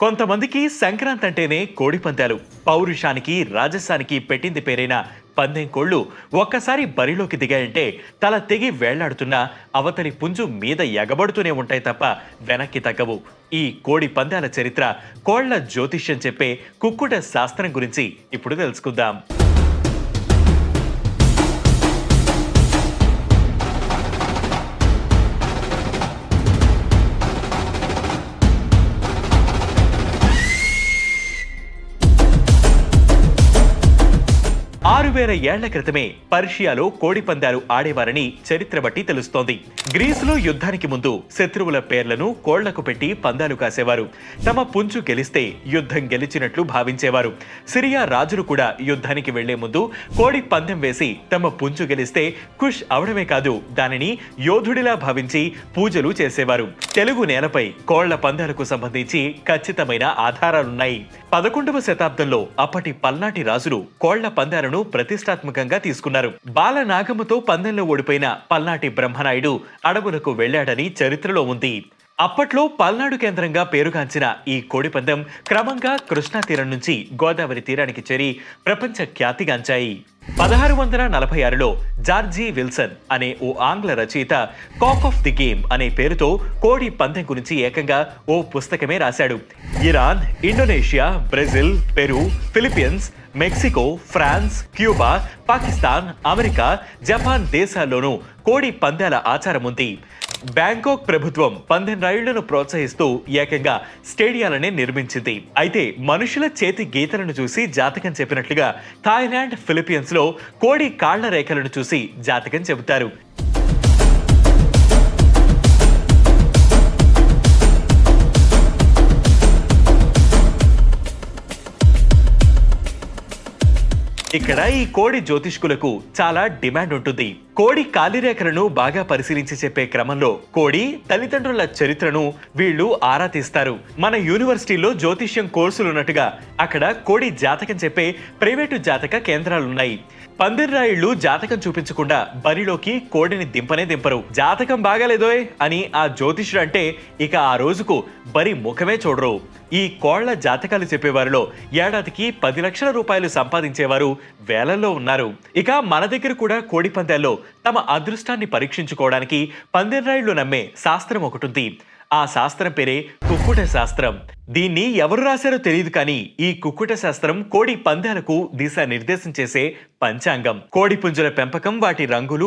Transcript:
కొంతమందికి సంక్రాంతి అంటేనే కోడి పందాలు. పౌరుషానికి రాజసానికి పెట్టింది పేరైన పందెం కోళ్ళు ఒక్కసారి బరిలోకి దిగాయంటే తల తెగి వేళ్ళాడుతున్న అవతలి పుంజు మీద ఎగబడుతూనే ఉంటాయి తప్ప వెనక్కి తగ్గవు. ఈ కోడి పందాల చరిత్ర కోళ్ళ జ్యోతిష్యం చెప్పే కుక్కుట శాస్త్రం గురించి ఇప్పుడు తెలుసుకుందాం. ఆరు వేల ఏళ్ళ క్రితమే పర్షియాలో కోడి పందాలు ఆడేవారని చరిత్ర బట్టి తెలుస్తోంది. గ్రీసులో యుద్ధానికి ముందు శత్రువుల పేర్లను కోళ్ళకు పెట్టి పందాలు కాసేవారు. తమ పుంజు గెలిస్తే యుద్ధం గెలిచినట్లు భావించేవారు. సిరియా రాజులు కూడా యుద్ధానికి వెళ్ళే ముందు కోడి పందెం వేసి తమ పుంజు గెలిస్తే ఖుష్ అవడమే కాదు దానిని యోధుడిలా భావించి పూజలు చేసేవారు. తెలుగు నేలపై కోళ్ళ పందాలకు సంబంధించి ఖచ్చితమైన ఆధారాలున్నాయి. పదకొండవ శతాబ్దంలో అప్పటి పల్నాటి రాజులు కోళ్ళ పందాలను ప్రతిష్టాత్మకంగా తీసుకున్నారు. బాల నాగమ్మతో పందెంలో ఓడిపోయిన పల్నాటి బ్రహ్మనాయుడు అడవులకు వెళ్ళాడని చరిత్రలో ఉంది. అప్పట్లో పల్నాడు కేంద్రంగా పేరుగాంచిన ఈ కోడిపందెం క్రమంగా కృష్ణా తీరం నుంచి గోదావరి తీరానికి చేరి ప్రపంచ ఖ్యాతిగాంచాయి పదహారు వందల నలభై ఆరులో జార్జీ విల్సన్ అనే ఓ ఆంగ్ల రచయిత కాక్ ఆఫ్ ది గేమ్ అనే పేరుతో కోడి పందెం గురించి ఏకంగా ఓ పుస్తకమే రాశాడు. Iran Indonesia Brazil Peru Philippines Mexico France Cuba Pakistan America Japan దేశాల్లోనూ కోడి పందాల ఆచారం ఉంది. బ్యాంకాక్ ప్రభుత్వం పందెం రైళ్ళను ప్రోత్సహిస్తూ ఏకంగా స్టేడియాలనే నిర్మించింది. అయితే మనుషుల చేతి గీతలను చూసి జాతకం చెప్పినట్లుగా థాయిలాండ్ ఫిలిప్పీన్స్లో కోడి కాళ్ళ రేఖలను చూసి జాతకం చెబుతారు. ఇక్కడ ఈ కోడి జ్యోతిష్కులకు చాలా డిమాండ్ ఉంటుంది. కోడి కాలిరేఖలను బాగా పరిశీలించి చెప్పే క్రమంలో కోడి తల్లిదండ్రుల చరిత్రను వీళ్ళు ఆరా తీస్తారు. మన యూనివర్సిటీలో జ్యోతిష్యం కోర్సులు ఉన్నట్టుగా అక్కడ కోడి జాతకం చెప్పే ప్రైవేటు జాతక కేంద్రాలున్నాయి. పందిర్రాయిళ్ళు జాతకం చూపించకుండా బరిలోకి కోడిని దింపనే దింపరు. జాతకం బాగాలేదోయ్ అని ఆ జ్యోతిష్యుడు అంటే ఇక ఆ రోజుకు బరి ముఖమే చూడరు. ఈ కోళ్ళ జాతకాలు చెప్పేవారిలో ఏడాదికి పది లక్షల రూపాయలు సంపాదించేవారు వేలల్లో ఉన్నారు. ఇక మన దగ్గర కూడా కోడి పందాల్లో తమ అదృష్టాన్ని పరీక్షించుకోవడానికి పందిర్రాయిళ్ళు నమ్మే శాస్త్రం ఒకటి ఉంది ఆ శాస్త్రం పేరే కుక్కుట శాస్త్రం. దీన్ని ఎవరు రాశారో తెలియదు కానీ ఈ కుక్కుట శాస్త్రం కోడి పందాలకు దిశా నిర్దేశం చేసే పంచాంగం. కోడి పుంజుల పెంపకం వాటి రంగులు